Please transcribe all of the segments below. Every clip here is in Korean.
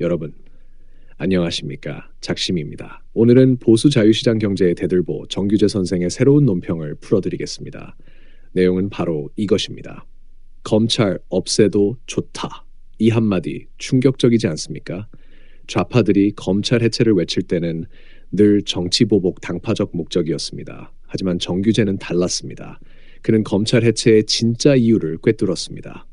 여러분, 안녕하십니까. 작심입니다. 오늘은 보수 자유시장 경제의 대들보 정규재 선생의 새로운 논평을 풀어드리겠습니다. 내용은 바로 이것입니다. 검찰 없애도 좋다. 이 한마디 충격적이지 않습니까? 좌파들이 검찰 해체를 외칠 때는 늘 정치보복 당파적 목적이었습니다. 하지만 정규재는 달랐습니다. 그는 검찰 해체의 진짜 이유를 꿰뚫었습니다.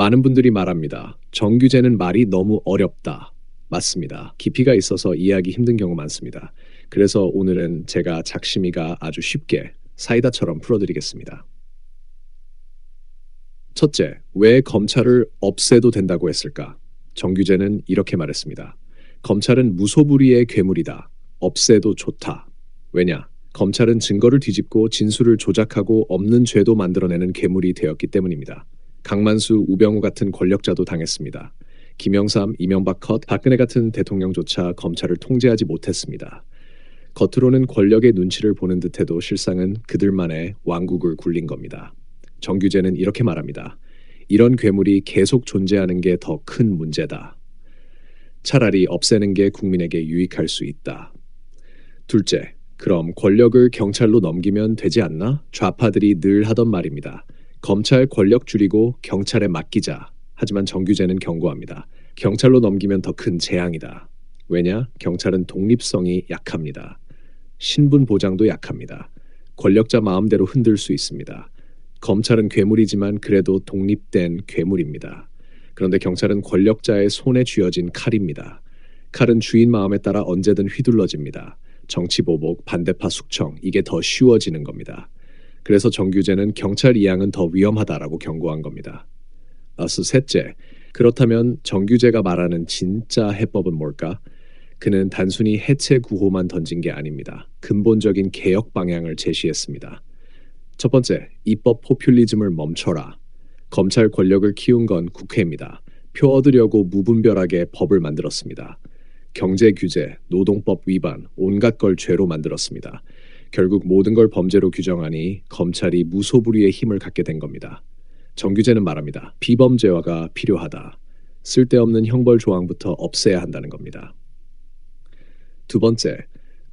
많은 분들이 말합니다. 정규제는 말이 너무 어렵다. 맞습니다. 깊이가 있어서 이해하기 힘든 경우 많습니다. 그래서 오늘은 제가 작심이가 아주 쉽게 사이다처럼 풀어드리겠습니다. 첫째, 왜 검찰을 없애도 된다고 했을까? 정규제는 이렇게 말했습니다. 검찰은 무소불위의 괴물이다. 없애도 좋다. 왜냐? 검찰은 증거를 뒤집고 진술을 조작하고 없는 죄도 만들어내는 괴물이 되었기 때문입니다. 강만수, 우병우 같은 권력자도 당했습니다. 김영삼, 이명박 컷, 박근혜 같은 대통령조차 검찰을 통제하지 못했습니다. 겉으로는 권력의 눈치를 보는 듯해도 실상은 그들만의 왕국을 굴린 겁니다. 정규제는 이렇게 말합니다. 이런 괴물이 계속 존재하는 게 더 큰 문제다. 차라리 없애는 게 국민에게 유익할 수 있다. 둘째, 그럼 권력을 경찰로 넘기면 되지 않나? 좌파들이 늘 하던 말입니다. 검찰 권력 줄이고 경찰에 맡기자. 하지만 정규제는 경고합니다. 경찰로 넘기면 더 큰 재앙이다. 왜냐? 경찰은 독립성이 약합니다. 신분 보장도 약합니다. 권력자 마음대로 흔들 수 있습니다. 검찰은 괴물이지만 그래도 독립된 괴물입니다. 그런데 경찰은 권력자의 손에 쥐어진 칼입니다. 칼은 주인 마음에 따라 언제든 휘둘러집니다. 정치 보복, 반대파 숙청, 이게 더 쉬워지는 겁니다. 그래서 정규제는 경찰 이양은 더 위험하다라고 경고한 겁니다. 아스 셋째, 그렇다면 정규제가 말하는 진짜 해법은 뭘까? 그는 단순히 해체 구호만 던진 게 아닙니다. 근본적인 개혁 방향을 제시했습니다. 첫 번째, 입법 포퓰리즘을 멈춰라. 검찰 권력을 키운 건 국회입니다. 표 얻으려고 무분별하게 법을 만들었습니다. 경제 규제, 노동법 위반, 온갖 걸 죄로 만들었습니다. 결국 모든 걸 범죄로 규정하니 검찰이 무소불위의 힘을 갖게 된 겁니다. 정규제는 말합니다. 비범죄화가 필요하다. 쓸데없는 형벌 조항부터 없애야 한다는 겁니다. 두 번째,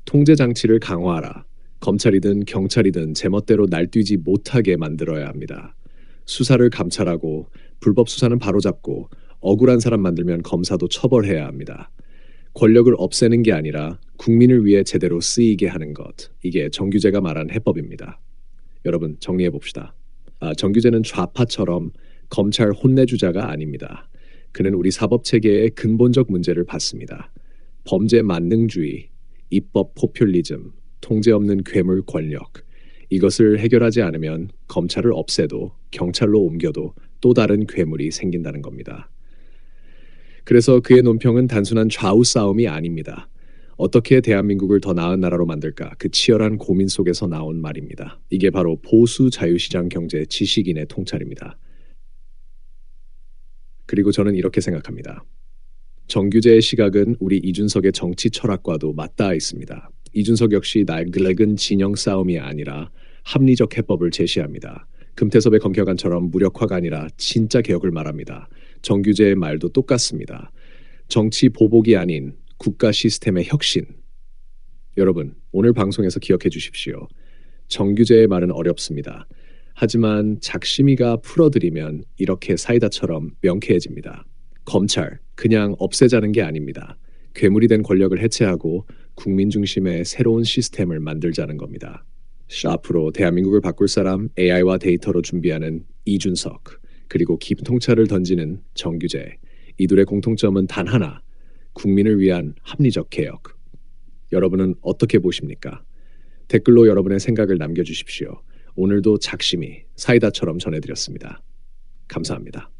통제 장치를 강화하라. 검찰이든 경찰이든 제멋대로 날뛰지 못하게 만들어야 합니다. 수사를 감찰하고 불법 수사는 바로잡고 억울한 사람 만들면 검사도 처벌해야 합니다. 권력을 없애는 게 아니라 국민을 위해 제대로 쓰이게 하는 것. 이게 정규제가 말한 해법입니다. 여러분 정리해 봅시다. 아, 정규제는 좌파처럼 검찰 혼내주자가 아닙니다. 그는 우리 사법 체계의 근본적 문제를 봤습니다. 범죄 만능주의, 입법 포퓰리즘, 통제 없는 괴물 권력. 이것을 해결하지 않으면 검찰을 없애도 경찰로 옮겨도 또 다른 괴물이 생긴다는 겁니다. 그래서 그의 논평은 단순한 좌우 싸움이 아닙니다. 어떻게 대한민국을 더 나은 나라로 만들까 그 치열한 고민 속에서 나온 말입니다. 이게 바로 보수 자유시장 경제 지식인의 통찰입니다. 그리고 저는 이렇게 생각합니다. 정규제의 시각은 우리 이준석의 정치 철학과도 맞닿아 있습니다. 이준석 역시 낡은 진영 싸움이 아니라 합리적 해법을 제시합니다. 금태섭의 검켜관처럼 무력화가 아니라 진짜 개혁을 말합니다. 정규제의 말도 똑같습니다. 정치 보복이 아닌 국가 시스템의 혁신. 여러분, 오늘 방송에서 기억해 주십시오. 정규제의 말은 어렵습니다. 하지만 작심이가 풀어드리면 이렇게 사이다처럼 명쾌해집니다. 검찰, 그냥 없애자는 게 아닙니다. 괴물이 된 권력을 해체하고 국민 중심의 새로운 시스템을 만들자는 겁니다. 샤프로 대한민국을 바꿀 사람 AI와 데이터로 준비하는 이준석 그리고 깊은 통찰을 던지는 정규제 이둘의 공통점은 단 하나 국민을 위한 합리적 개혁 여러분은 어떻게 보십니까? 댓글로 여러분의 생각을 남겨주십시오. 오늘도 작심이 사이다처럼 전해드렸습니다. 감사합니다.